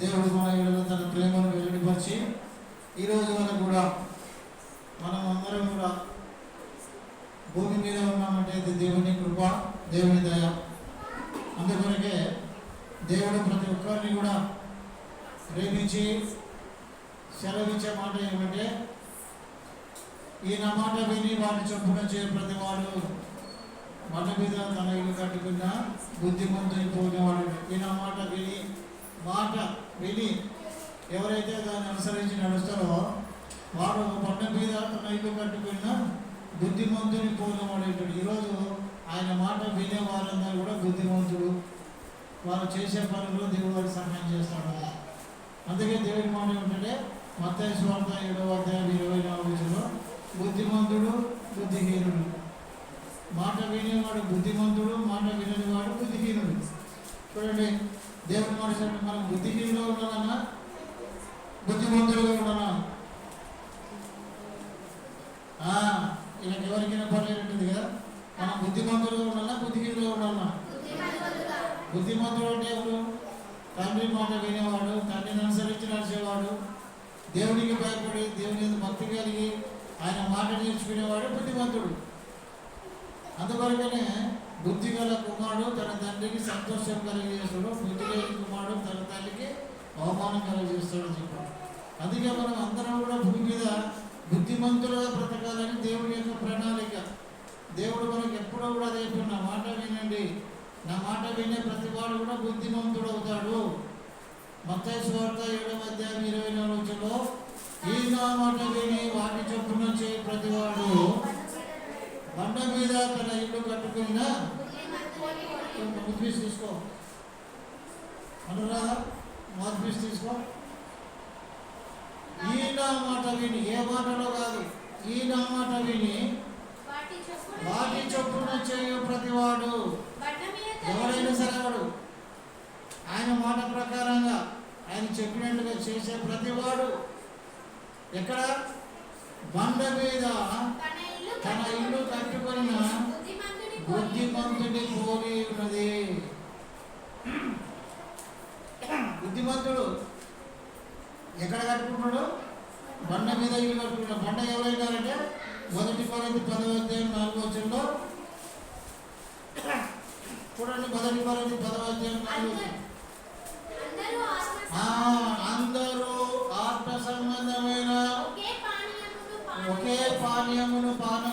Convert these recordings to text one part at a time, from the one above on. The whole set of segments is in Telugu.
దేవుడు మన ఏళ్ళలో తన ప్రేమను వెల్లడిపరిచి ఈరోజు వరకు కూడా మనం అందరం కూడా భూమి మీద ఉన్నామంటే దేవుని కృప దేవుని దయ. అందుకొరకే దేవుడు ప్రతి ఒక్కరిని కూడా ప్రేమించి సెలవిచ్చే మాట ఏమంటే ఈ నా మాట విని వారిని చొప్పున చే ప్రతి వాడు మన మీద తన ఇల్లు కట్టుకున్న బుద్ధిమంతుని పోయినవాడు ఈ నా మాట విని మాట విని ఎవరైతే దాన్ని అనుసరించి నడుస్తారో వాడు బండ మీద తన ఇల్లు కట్టుకున్న బుద్ధిమంతుని పోయినవాడు ఈరోజు ఆయన మాట వినే వారందరూ కూడా బుద్ధిమంతుడు. వారు చేసే పనులు దేవుడు వారికి సహాయం చేస్తాడు. అందుకే దేవుడి మాట ఏమిటంటే మత్తయి స్వార్థ ఏడవ అధ్యాయం ఇరవై నాలుగులో బుద్ధిమంతుడు బుద్ధిహీనుడు. మాట వినేవాడు బుద్ధిమంతుడు మాట వినేవాడు బుద్ధిహీనుడు. చూడండి దేవుడి మాట మనం బుద్ధిహీనులో ఉండాలన్నా బుద్ధిమంతులుగా ఉండాలా ఆ, ఇలా ఎవరికైనా పర్లేదు ఉంటుంది కదా? మనం బుద్ధిమంతులుగా ఉండాలా బుద్ధిహీనులుగా ఉండాలా బుద్ధిమంతుడు అంటే ఎవరు? తండ్రి మాట వినేవాడు తండ్రిని అనుసరించి నడిచేవాడు దేవునికి భయపడి దేవుని మీద భక్తి కలిగి ఆయన మాట నేర్చుకునేవాడు బుద్ధిమంతుడు. అందువరకనే బుద్ధిగల కుమారుడు తన తండ్రికి సంతోషం కలిగజేస్తాడు బుద్ధి కుమారుడు తన తల్లికి అవమానం కలిగజేస్తాడు చెప్పాడు. అందుకే మనం అందరం కూడా భూమి మీద బుద్ధిమంతులుగా బ్రతకాలని దేవుడి యొక్క ప్రణాళిక. దేవుడు మనకి ఎప్పుడో కూడా చెప్పాడు, నా మాట వినండి. నా మాట వినే ప్రతి వాడు కూడా బుద్ధిమంతుడు అవుతాడు. మత్తయి స్వార్థ ఏడవ అధ్యాయం ఇరవై నాలుగులో ఈ నా మాట విని వాటి చొప్పున చేయి ప్రతివాడు బండ మీద తన ఇల్లు కట్టుకున్న పీస్ తీసుకో. అనురాధ మౌత్ పీస్ తీసుకో. ఈ నా మాట విని ఏ మాటలో కాదు ఈ నా మాట విని వాటి చొప్పున చేయు ప్రతివాడు. ఎవరైనా సరే వాడు. ఆయన మాట ప్రకారంగా ఆయన చెప్పినట్టుగా చేసే ప్రతివాడు. ఎక్కడ? బండ మీద తన ఇల్లు కట్టుకున్న బుద్ధిమంతుడి పోలి ఉన్నది. బుద్ధిమంతుడు ఎక్కడ కట్టుకున్నాడు బండ మీద ఇల్లు కట్టుకున్నాడు బండ ఎవరైనారంటే? మొదటి కొరింది పదవ అధ్యాయం నాలుగో వచ్చంలో చూడండి మొదటి కొరింది పదవ అధ్యాయం నాలుగో అందరూ ఆత్మ సంబంధమైన ఒకే పానీయమును పానము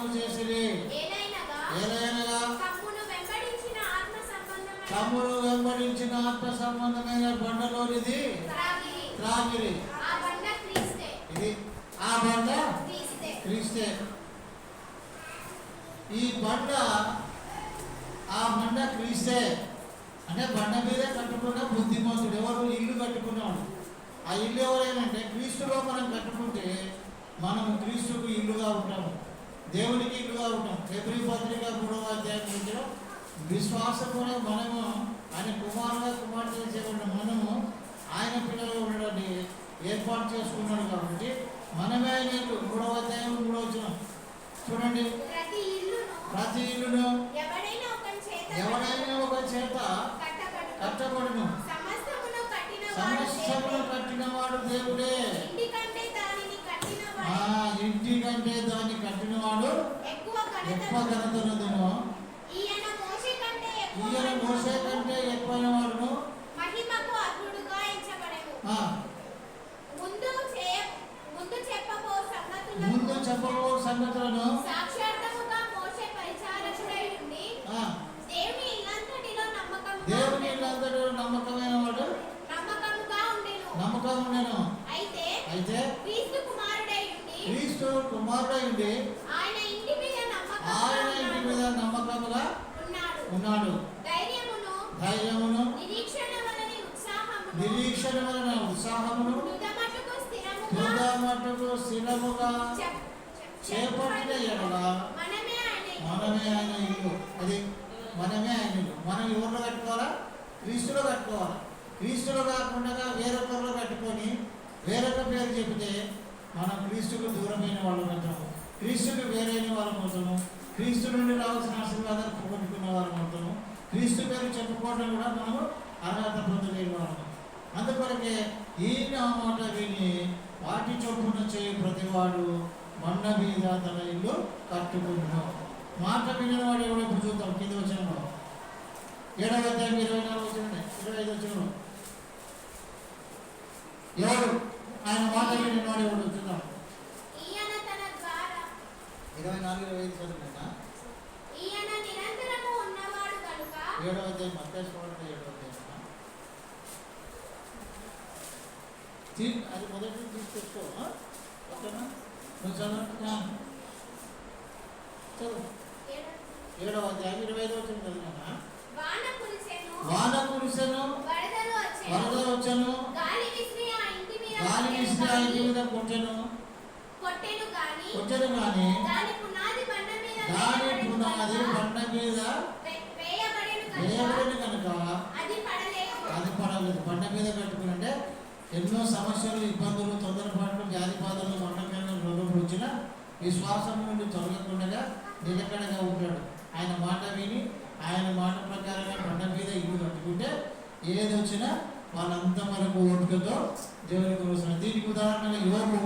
తమ్ముడు వెంబడించిన ఆత్మ సంబంధమైన బండలోనిది త్రాగిరి. ఇది ఆ బండ క్రీస్తే. ఈ బండ ఆ బండ క్రీస్తే. అంటే బండ మీదే కట్టుకున్న బుద్ధిమంతుడు ఎవరు ఇల్లు కట్టుకున్నాడు ఆ ఇల్లు ఎవరైనంటే క్రీస్తులో మనం కట్టుకుంటే మనం క్రీస్తుకు ఇల్లుగా ఉంటాము. దేవునికి ఇల్లుగా ఉంటాం. ఫిబ్రి పత్రిక మూడవ అధ్యాయం నుంచి విశ్వాసమునే మనము ఆయన కుమారుగా కుమార్తె చేయబడిన మనము ఆయన పిల్లలు ఉండడానికి ఏర్పాటు చేసుకున్నాడు కాబట్టి మనమే ఇల్లు మూడవ అధ్యాయం మూడవ చూడండి. ప్రతి ఇల్లును ఎవరైనా ఒక చేత కట్టబడును. సమస్తమును కట్టిన వాడు సమస్తమును దేవుడే. కట్టినవాడు దేవుడే. ఇంటి కంటే దానిని కట్టినవాడు ఎక్కువ ఎక్కువ নিয়ে বসে చేపట్టిన ఎడల మనమే ఆయన ఇల్లు. అది మనమే ఆయన ఇల్లు. మనం ఎవరిలో కట్టుకోవాలా? క్రీస్తులో కట్టుకోవాలి? క్రీస్తులో కాకుండా వేరొకరిలో కట్టుకొని వేరొక పేరు చెబితే మనం క్రీస్తుకు దూరమైన వాళ్ళం అవుతాము. క్రీస్తుకు వేరైన వాళ్ళం అవుతాము. క్రీస్తు నుండి రావాల్సిన ఆశీర్వాదాలు పోగొట్టుకున్న వాళ్ళం అవుతాము. క్రీస్తు పేరు చెప్పుకోవడం కూడా మనము అర్హత పొందలేని వాళ్ళము అందుకొరకే ఈ మాట విని వాటి చొప్పున చేయి ప్రతివాడు బండ మీద తన ఇల్లు కట్టుకును మాట వినిన వాడు ఎవడో ఇప్పుడు చూద్దాం కింద వచ్చిన ఏడవ అధ్యాయం ఇరవై నాలుగు వచ్చిన ఇరవై ఐదు వచ్చిన ఎవడు ఆయన మాట వినిన వాడు ఎవడు చూద్దాం. ఇరవై నాలుగు ఇరవై ఐదు ఏడవ అధ్యాయం ఏడవ అధ్యాయం అది మొదటి ఆ? ఓకేనా? నువ్వు చదువు. ఏడవ అధ్యాయం ఇరవై ఐదు వచ్చిన చదివినా వాన కురిసెను వరదలు వరద గాలి విసిరి ఆ ఇంటి మీద గాలి కొట్టెను గాని- కొట్టెను గాని కానీ దాని పునాది బండ మీద దాని పునాది బండ మీద కనుక వేయబడిన కనుక అది పడలేదు. అది పడలేదు బండ మీద కట్టుకుని అంటే ఎన్నో సమస్యలు ఇబ్బందులు తొందరపాట్లు వ్యాధి బాధలు మండకమైన రోగములు వచ్చిన విశ్వాసం నుండి తొలగకుండగా నిలకడగా ఉంటాడు. ఆయన మాట విని ఆయన మాట ప్రకారంగా పంట మీద ఇల్లు కట్టుకుంటే ఏది వచ్చినా వాళ్ళంతం వరకు ఓపికతో దేవుని కోసం దీనికి ఉదాహరణగా యోగు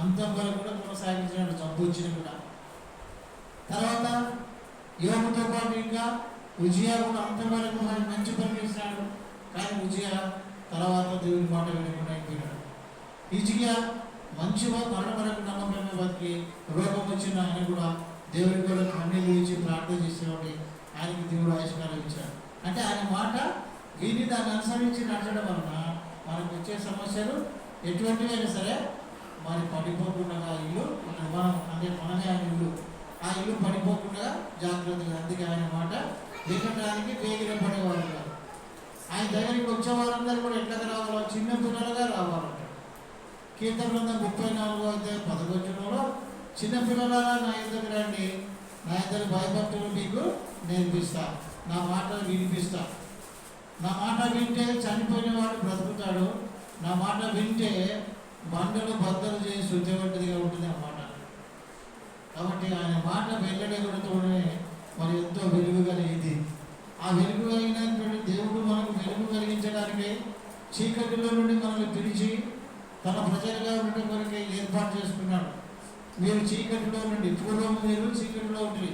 అంతం వరకు కూడా కొనసాగించినాడు జబ్బు వచ్చిన కూడా. తర్వాత యోగుతో పాటు ఇంకా విజయ కూడా అంతం వరకు మంచి పని చేసినాడు కానీ విజయ తర్వాత దేవుని మాట వినకుండా అయిపోయినాడు. విజయ మంచిగా మరణ వరకు బతికి రోగం వచ్చిన ఆయన కూడా దేవుని కూడా కన్నీళ్ళు ఇచ్చి ప్రార్థన చేసేవాడి ఆయనకి దేవుడు ఆయుష్కారం ఇచ్చాడు. అంటే ఆయన మాట విని దాన్ని అనుసరించి నడచడం వలన మనకు వచ్చే సమస్యలు ఎటువంటివైనా సరే మరి పడిపోకుండా ఇల్లు మనం అంటే మనమే ఆయన ఇల్లు. ఆ ఇల్లు పడిపోకుండా జాగ్రత్తగా అందుకే ఆయన మాట వినడానికి వేగిన పడేవారు కాదు. ఆయన దగ్గరికి వచ్చే వారందరూ కూడా ఎట్లా రావాలో చిన్న పిల్లలుగా రావాలి. కీర్తన బృందం ముప్పై నాలుగో అయితే పదకొండులో చిన్నపిల్లలారా నా ఇద్దరు రండి? నా ఇద్దరు భయభక్తులు మీకు నేర్పిస్తా. నా మాట వినిపిస్తా. నా మాట వింటే చనిపోయిన వాడు బ్రతుకుతాడు. నా మాట వింటే బండలు బద్దలు చేసి శుద్ధవంటిదిగా ఉంటుంది అన్నమాట. కాబట్టి ఆయన మాట వెల్లడగడుతూనే మరి ఎంతో వెలుగు కలిగింది. ఆ వెలుగు కలిగినటువంటి దేవుడు మనకు వెలుగు కలిగించడానికి చీకటిలో నుండి మనల్ని పిలిచి తన ప్రజలుగా ఉండటం కొరకే ఏర్పాటు చేసుకున్నాడు. మీరు చీకటిలో నుండి పూర్వం మీరు చీకటిలో ఉండి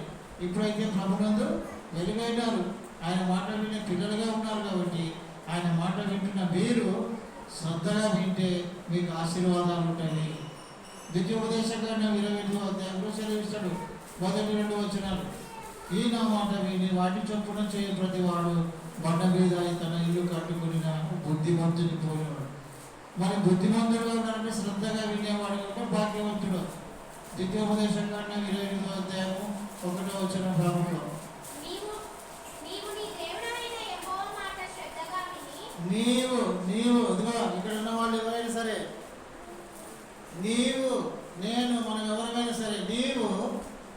ఇప్పుడైతే ప్రభునందు వెలుగైనారు ఆయన మాట వినే పిల్లలుగా ఉన్నారు కాబట్టి ఆయన మాట వింటున్న మీరు శ్రద్ధగా వింటే మీకు ఆశీర్వాదాలు ఉంటాయి. ద్వితీయోపదేశంగా ఇరవై ఎనిమిదో అధ్యాయంలో సెలవిస్తాడు. మొదటి రెండు వచ్చినారు ఈ నా మాట విని వాటి చొప్పున చేయ ప్రతి వాడు బండ మీద తన ఇల్లు కట్టుకుని బుద్ధిమంతుని పోయినాడు మరి బుద్ధిమంతుడుగా ఉండాలంటే శ్రద్ధగా వినేవాడు కనుక భాగ్యవంతుడు. ద్వితీయోపదేశంగా ఇరవై ఎనిమిదో అధ్యాయము ఒకటో వచ్చిన భాగంలో నీవు నీవు ఇదిగో ఇక్కడ ఉన్న వాళ్ళు ఎవరైనా సరే నీవు నేను మనం ఎవరైనా సరే నీవు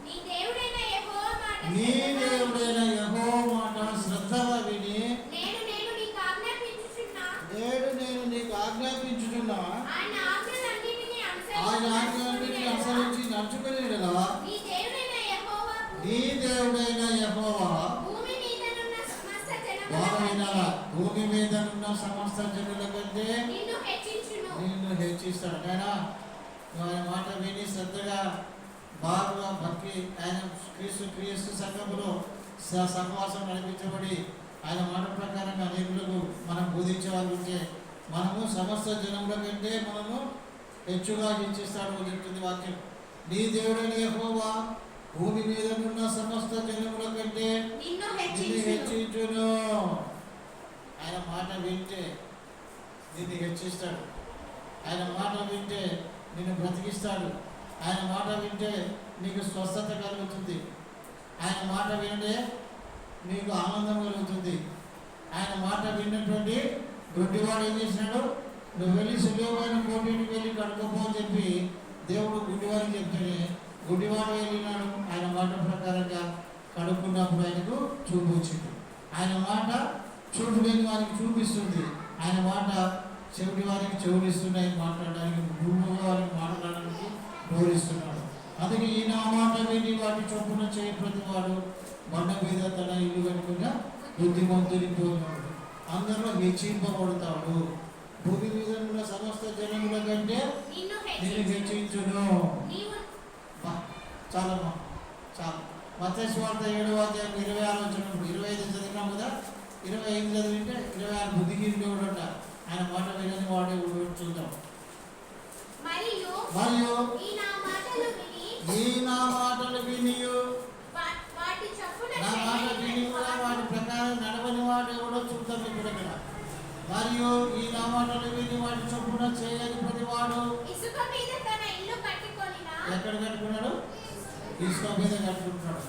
నీ దేవుడైన యెహోవా మాట నీ శ్రద్ధగా దేవుడైన విని, యహో మాట శ్రద్ధగా విని నేను నేను నీకు ఆజ్ఞాపించుచున్నా నేడు నేను నీకు ఆజ్ఞాపించుతున్నా ఆయన ఆజ్ఞలన్నిటినీ ఆయన ఆజ్ఞాన్ని అనుసరించి నడుచుకునేలా నీ దేవుడైన యెహోవా నీ దేవుడైన యహోవా? జనముల భూమి మీద ఉన్న సమస్త జనుల కంటే నిన్ను హెచ్చిస్తాడు. ఆయన ఆయన మాట విని శ్రద్ధగా బాగా భక్తి ఆయన క్రీస్తు క్రీస్తు సంఘములో సహవాసం నడిపించబడి ఆయన మాట ప్రకారంగా అనేకులకు మనం బోధించే వాళ్ళు ఉంటే మనము సమస్త జనముల కంటే మనము హెచ్చుగా హెచ్చిస్తాడు అని చెప్తుంది వాక్యం. నీ దేవుడైన యెహోవా భూమి మీద ఉన్న సమస్త జనముల కంటే నిన్ను హెచ్చించును. ఆయన మాట వింటే నిన్ను హెచ్చిస్తాడు. ఆయన మాట వింటే నిన్ను బ్రతికిస్తాడు. ఆయన మాట వింటే నీకు స్వస్థత కలుగుతుంది. ఆయన మాట వింటే నీకు ఆనందం కలుగుతుంది. ఆయన మాట విన్నటువంటి గుడ్డివాడు ఏం చేసినాడు? నువ్వు వెళ్ళి సులభమైన కోటికి వెళ్ళి కడుకోపో అని చెప్పి దేవుడు గుడ్డివాడికి చెప్తేనే గుడ్డివాడు వెళ్ళినాడు. ఆయన మాట ప్రకారంగా కడుక్కున్నప్పుడు ఆయనకు చూపు వచ్చింది. ఆయన మాట చూపు లేని వారికి చూపిస్తుంది. ఆయన మాట చెవిటి వారికి చెవులిస్తున్నాయి మాట్లాడడానికి భూమి వారికి మాట్లాడడానికి బోధిస్తున్నాడు. అందుకే ఈయన మాట విని వాటి చొప్పున చేయ ప్రతి వాడు బండ మీద తన ఇల్లు కనుక బుద్ధిమంతుని పోయినాడు అందరిలో హెచ్చింపబడతాడు భూమి మీద ఉన్న సమస్త జనముల కంటే నిన్ను హెచ్చించును. చాలమ్మా చాలు మత్స్వార్త ఏడవ అధ్యాయం ఇరవై ఆరు వచ్చినప్పుడు ఇరవై ఐదు చదివినాం కదా? ఇరవై ఐదు చదివింటే ఇరవై ఆరు బుద్ధిహీనుడు కూడా ఆయన మాట వినని వాడే చూద్దాం. మరియు ఈ నా మాటలు విని నా మాటలు నా మాట విని కూడా వాటి ప్రకారం నడవని వాడు కూడా చూద్దాం ఇప్పుడు ఇక్కడ మరియు ఈ నా మాటలు విని వాటి చొప్పున చేయని ప్రతి వాడు ఇసుక మీద తన ఇల్లు కట్టుకొనినా? ఎక్కడ కట్టుకున్నాడు? ఇసుక మీద కట్టుకుంటున్నాడు.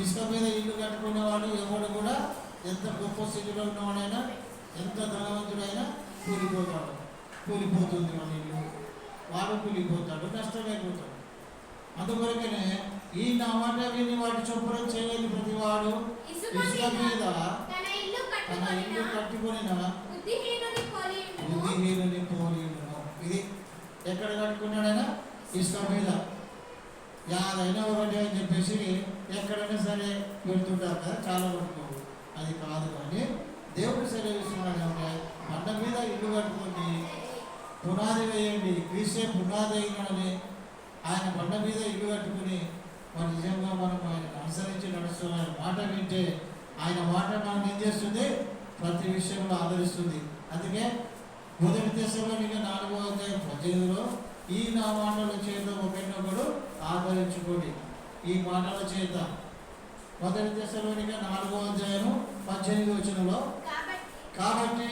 ఇసుక మీద ఇల్లు కట్టుకునేవాడు ఎవడు కూడా ఎంత గొప్ప స్థితిలో ఉన్నవాడైనా ఎంత ధనవంతుడైనా కూలిపోతాడు. కూలిపోతుంది మన ఇల్లు. వాడు కూలిపోతాడు నష్టమైపోతాడు అందుకొరకనే ఈ నా మాట విని వాటి చొప్పున చేయని ప్రతి వాడు ఇసుక మీద తన ఇల్లు తన బుద్ధిహీనుని ఇది ఎక్కడ కట్టుకున్నాడైనా? ఇసుక మీద యాదైనా ఒకటి అని చెప్పేసి ఎక్కడైనా సరే పెడుతుంటారు కదా చాలా వరకు అది కాదు కానీ దేవుడు సెలవిస్తున్నాడు అంటే పంట మీద ఇల్లు కట్టుకోండి పునాది వేయండి. క్రీస్తే పునాది అయినాడని. ఆయన బండ మీద ఇల్లు కట్టుకుని మరి నిజంగా మనం ఆయన అనుసరించి నడుస్తున్న మాట వింటే ఆయన మాట మనం ఏం చేస్తుంది? ప్రతి విషయంలో ఆదరిస్తుంది. అందుకే మొదటి దశలోనిగా నాలుగో అధ్యాయం పద్దెనిమిదిలో ఈ నా మాటల చేత ఒకరినొకడు ఆదరించుకోండి ఈ మాటల చేత. మొదటి దశలోనిగా నాలుగో అధ్యాయము పద్దెనిమిది వచనంలో కాబట్టి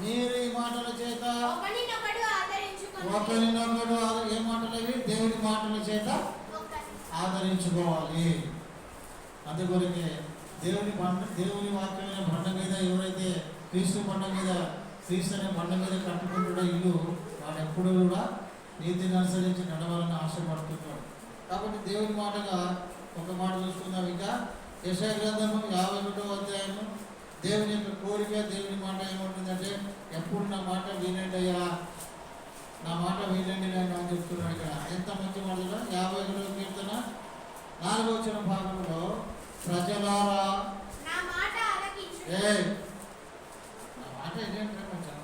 మీరు ఈ మాటల చేత ఒకరినొకడు ఏ మాటలు అవి? దేవుడి మాటల చేత ఒకరి- ఆదరించుకోవాలి అందుకొరకే దేవుని బండ దేవుని వాక్యమైన బండ మీద ఎవరైతే క్రీస్తు బండ మీద క్రీస్తు అనే బండ మీద కట్టుకుంటున్న ఇల్లు వాడు ఎప్పుడు కూడా నీతిని అనుసరించి నడవాలని ఆశపడుతున్నాడు కాబట్టి దేవుని మాటగా ఒక మాట చూసుకుందాం ఇంకా. యశా గ్రంథము యాభై ఒకటో అధ్యాయము. దేవుని యొక్క కోరిక దేవుని మాట ఏముంటుందంటే ఎప్పుడు నా మాట వినండి అయ్యా నా మాట వినండి నేను అని చెప్తున్నాడు ఇక్కడ. ఎంత మంచి మాట యాభై ఒకటో కీర్తన నాలుగో వచ్చిన భాగంలో ప్రజలారా ఏ నా మాట ఏంటంటే కొంచెం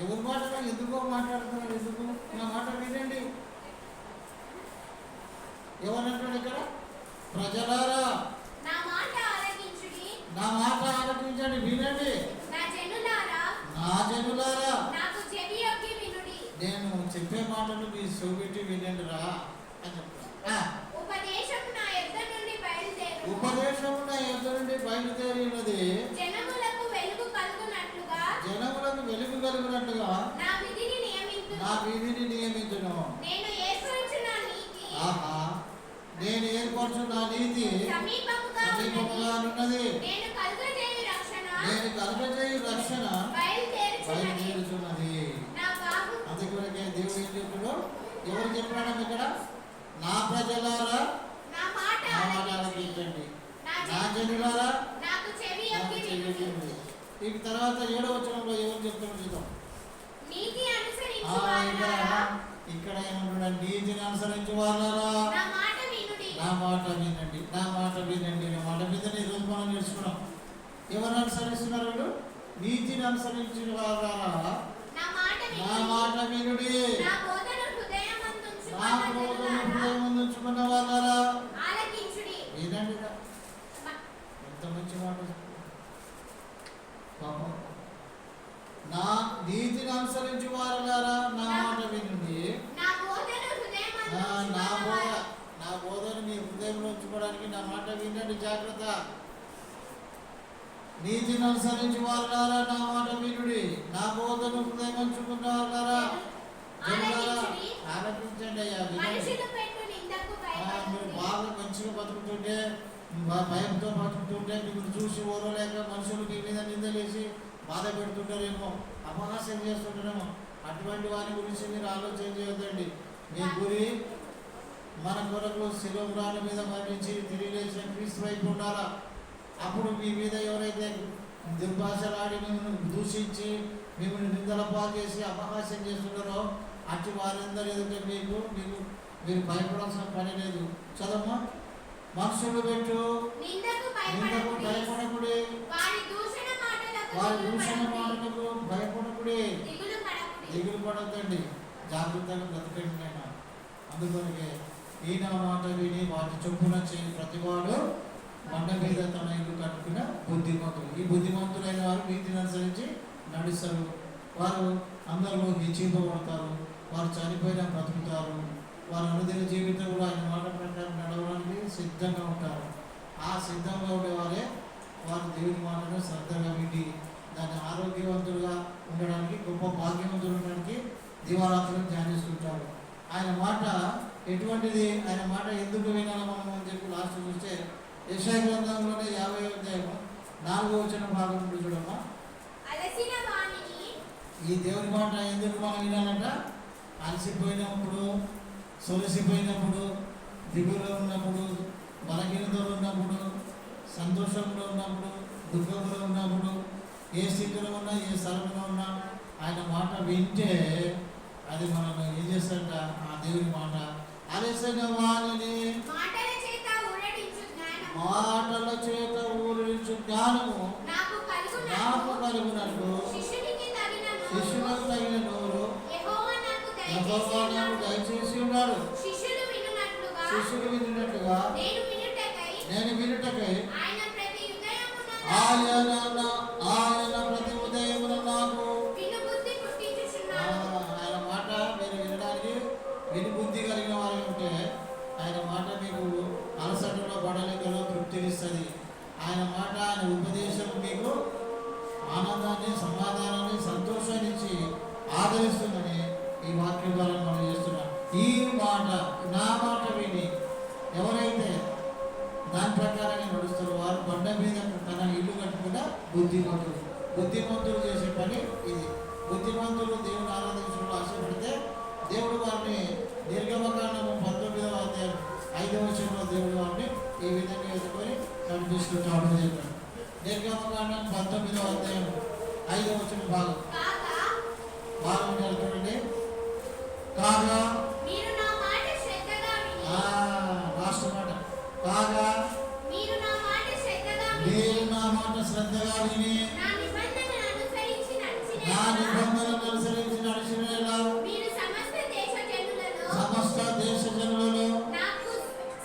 ఎవరి మాట ఎందుకో మాట్లాడుతున్నారు ఎందుకు నా మాట వినండి ఎవరంటాడు ఇక్కడ ప్రజలారా నా మాట ఆలకించుడి నా మాట ఆలకించండి వినండి నా జనులారా నా జనులారా నాకు చెవి యొక్కి వినుడి నేను చెప్పే మాటలు మీ సోబెట్టి వినండి రా అని చెప్తాను ఆ, ఉపదేశం నా యొద్ద నుండి బయలుదేరు ఉపదేశం నా ఎదురు నుండి బయలుదేరి ఉన్నది జనములకు వెలుగు కలుగునట్లుగా జనములకు వెలుగు కలిగినట్టుగా నా విధిని నియమించు నా వీధిని నియమించును. ఆహా నేను ఏర్పరచు నా నీతి సమీపముగా సమీపముగా ఉన్నది. ఉన్నది. నేను కలుగజేయు రక్షణ. బయలుదేరుచున్నది. అందుకొరకే దేవుడు ఏం చెప్తున్నాడు ఎవరు చెప్పాడు ఇక్కడ? నా ప్రజలారా? నా మాట నా ఆలకించుడి. జనులారా నాకు చెవి ఈ తర్వాత ఏడవ వచనంలో ఎవరు చెప్తున్నాడు చూద్దాం. నీతి ఇక్కడ ఏమంటున్నాడు నీతిని అనుసరించి వాళ్ళరా నా మాట వినుడి. నా మాట వినండి. నా మాట మీద ఈరోజు మనం నేర్చుకున్నాం. ఎవరు అనుసరిస్తున్నారు వీళ్ళు? నీతిని అనుసరించిన వాళ్ళరా నా మాట నా వినుడి. నా బోధన హృదయమందుంచు నా క్రోధము హృదయం ఉంచుకున్న వాళ్ళరా వినండి ఎంత మంచి మాట. నా నీతిని అనుసరించి వారలారా నా మాట వినండి. నా బోధ. నా బోధన మీ హృదయంలో ఉంచుకోవడానికి నా మాట వినండి జాగ్రత్త. నీతిని అనుసరించి వారులారా నా మాట వినుడి. నా బోధను హృదయం ఉంచుకున్న వారులారా. ఆలకించండి. అయ్యా మీరు బాగా మంచిగా బతుకుతుంటే భయంతో బతుకుతుంటే మిమ్మల్ని చూసి ఓరలేక మనుషులు మీ మీద నిందలేసి బాధ పెడుతుంటారేమో అపహాస్యం చేస్తుంటారేమో అటువంటి వారి గురించి మీరు ఆలోచన చేయొద్దండి. మీ గురి మన కొరకు శిలోగ్రాల మీద మరణించి తిరిగి లేచిన క్రీస్తు వైపు ఉండాలా? అప్పుడు మీ మీద ఎవరైతే దుర్భాషలాడి మిమ్మల్ని దూషించి మిమ్మల్ని నిందల పాలు చేసి అపహాస్యం చేస్తున్నారో అటు వారందరూ ఎదుట మీకు మీకు మీరు భయపడాల్సిన పని లేదు. చదమ్మా మనుషులు పెట్టు. నిందకు భయపడకుడి. వారి దూషణ మాటలకు భయపడకుడి. దిగులు పడకుడి. జాగ్రత్తగా బ్రతకండి ఆయన అందుకొరకే ఈయన మాట విని వాటి చొప్పున చేయి ప్రతివాడు బండ మీద తన ఇల్లు కట్టుకున్న బుద్ధిమంతులు. ఈ బుద్ధిమంతులైన వారు వీటిని అనుసరించి నడుస్తారు. వారు అందరిలో హెచ్చింపబడతారు వారు చనిపోయిన బ్రతుకుతారు. వారు అనుదిన జీవితంలో ఆయన మాట ప్రకారం నడవడానికి సిద్ధంగా ఉంటారు. ఆ సిద్ధంగా ఉండేవారే వారు దేవుని మాటను శ్రద్ధగా విండి దాన్ని ఆరోగ్యవంతులుగా ఉండడానికి గొప్ప భాగ్యవంతులు ఉండడానికి దివారాత్రులు ధ్యానిస్తుంటారు. ఆయన మాట ఎటువంటిది? ఆయన మాట ఎందుకు వినాలి మనం అని చెప్పి లాస్ట్ చూస్తే యశయ గ్రంథంలోనే యాభై అధ్యాయం నాలుగో వచ్చిన భాగం చూడమ్మా. ఈ దేవుని మాట ఎందుకు మనం వినాలంట? అలసిపోయినప్పుడు సొలసిపోయినప్పుడు దిగులో ఉన్నప్పుడు బలహీనతలో ఉన్నప్పుడు సంతోషంలో ఉన్నప్పుడు దుఃఖంలో ఉన్నప్పుడు ఏ స్థితిలో ఉన్నా ఏ స్థలంలో ఉన్నా ఆయన మాట వింటే అది మనం ఏం చేస్తారంట ఆ దేవుని మాట. వాణిని మాటల చేత ఊరించు జ్ఞానము. నాకు కలుగునట్లు తగిన శిష్యులకు తగిన నోరు. నాకు దయచేసి ఉన్నాడు. శిష్యులు వినుటకై నేను వినుటకై ఆయన ఆయన నా- ఆయన ప్రతి ఉదయమున నాకు వినుబుద్ధి ఆయన మాట మీరు వినడానికి విని బుద్ధి కలిగిన వారు ఉంటే ఆయన మాట మీకు అలసటలో బడలికలో తృప్తినిస్తుంది. ఆయన మాట ఆయన ఉపదేశం మీకు ఆనందాన్ని సమాధానాన్ని సంతోషాన్ని ఇచ్చి ఆదరిస్తుందని ఈ వాక్యం ద్వారా మనం చేస్తున్నాం. ఈ మాట నా మాట విని ఎవరైతే దాని ప్రకారంగా నడుస్తారో. వారు బండ మీద తన ఇల్లు కట్టుకున్న బుద్ధిమంతులు. బుద్ధిమంతులు చేసే పని ఇది. బుద్ధిమంతులు దేవుని ఆరాధించడంలో ఆశపడితే దేవుడు వారిని దీర్ఘమకాండము పంతొమ్మిదవ అధ్యాయం ఐదవ వచనంలో దేవుడు వారిని ఈ విధంగా ఎదుర్కొని చెప్పాడు దీర్ఘమకాండం పంతొమ్మిదవ అధ్యాయం ఐదవ వచనం భాగం. కాగా భాగం చూడండి? కాగా? నా మాట కాగా మీరు నా మాట శ్రద్ధగా మీరు నా మాట శ్రద్ధగా విని నా నిబంధనను అనుసరించి నడిచిన నా యెడల నిబంధనలు అనుసరించి నడిచిన యెడల మీరు సమస్త దేశ జనులలో సమస్త దేశ జనులలో నాకు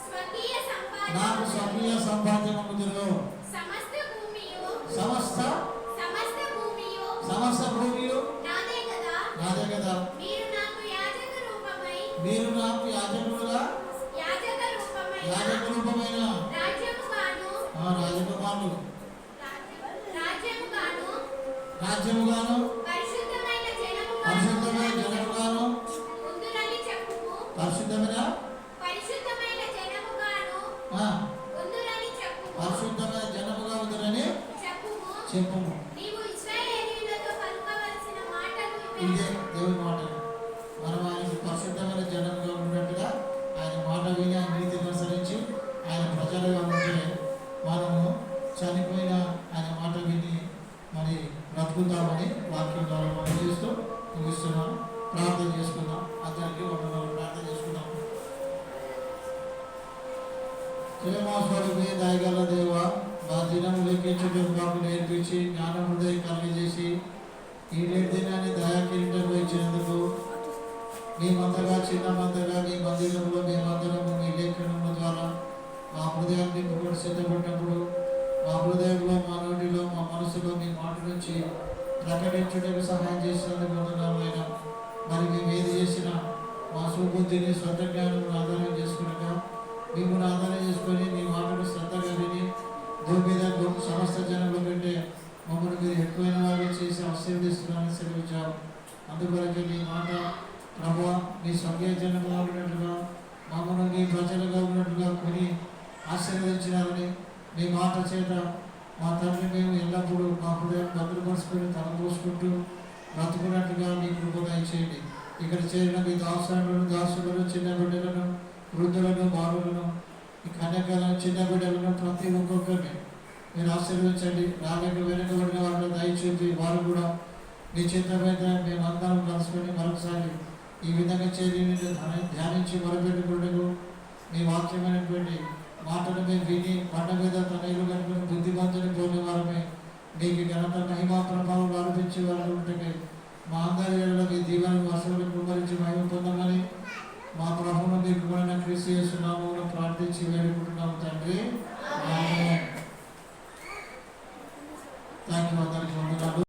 స్వకీయ నాకు సంపాదన స్వకీయ సంపాద్యముదురు ఇదే దేవుని మాట మనం ఆయన పరిశుద్ధమైన జనంగా ఉన్నట్టుగా ఆయన మాట విని ఆయన నీతిని అనుసరించి ఆయన ప్రజలుగా ఉంటే మనము చనిపోయిన ఆయన మాట విని మరి బ్రతుకుతామని వాక్యం ద్వారా మనం చేస్తూ ముగిస్తున్నాం. ప్రార్థన చేసుకుందాం. అందరికీ వందనాలు. ప్రార్థన చేసుకుందాం. శ్రీమాస్వరుడి దయగల దేవ మా దినం లెక్కించడం మాకు నేర్పించి జ్ఞానం హృదయం కలిగజేసి ఈ నేటి దినాన్ని దయాకిరీటంలో ఇచ్చినందుకు మేమంతగా చిన్నమంతగా మీ మందిరంలో మేమందరము మీ లేఖనముల ద్వారా మా హృదయాన్ని కూడా సిద్ధపడినప్పుడు మా హృదయంలో మా నోటిలో మా మనసులో మీ మాట నుంచి ప్రకటించడానికి సహాయం చేసినందుకు వందనాలైనా మరి మేము ఏది చేసినా మా సుబుద్ధిని స్వంత జ్ఞానం ఆధారం చేసుకున్నాక మిమ్మల్ని ఆధారం చేసుకొని మీ మాటను శ్రద్ధగా విని భూమి మీద సమస్త జనంలో కంటే మమ్మల్ని మీరు ఎక్కువైన వారు చేసి ఆశీర్వదిస్తున్నారని సెలవిచ్చారు. అందుకొరకే మీ మాట ప్రభు మీ స్వర్గీయ జనంగా ఉన్నట్టుగా మమ్మల్ని మీ ప్రజలుగా ఉన్నట్టుగా కొని ఆశీర్వదించినారని మీ మాట చేత మా తండ్రి మేము ఎల్లప్పుడూ మా హృదయం భద్రపరుచుకొని తలపోసుకుంటూ బ్రతుకున్నట్టుగా మీ కృపగా చేయండి ఇక్కడ చేరిన మీ దాసులను దాసులను చిన్న బిడ్డలను వృద్ధులను బాలులను ఈ కన్యకలను చిన్న బిడ్డలను ప్రతి ఒక్కొక్కరిని మీరు ఆశీర్వదించండి. రాలేక వెనుకబడిన వారిని దయచేసి వారు కూడా మీ చిత్తమైతే మేము అందరం కలుసుకొని మరొకసారి ఈ విధంగా చేరి ధ్యానించి మొరపెట్టుకుంటూ మీ వాక్యమైనటువంటి మాటను మేము విని పంట మీద తన కనుకొని బుద్ధిమంతుని పోని వారమే మీకు ఘనత మహిమా ప్రభావం అనిపించే వారు ఉంటే మా అందరి మీ దీవాన్ని వసూలు కుమరించి మహిమ పొందమని మా ప్రభువును మీకు కూడా క్రీస్తు చేస్తున్నాము ప్రార్థించి వేడుకుంటున్నాము తండ్రి. థ్యాంక్ యూ అందరికీ వందనాలు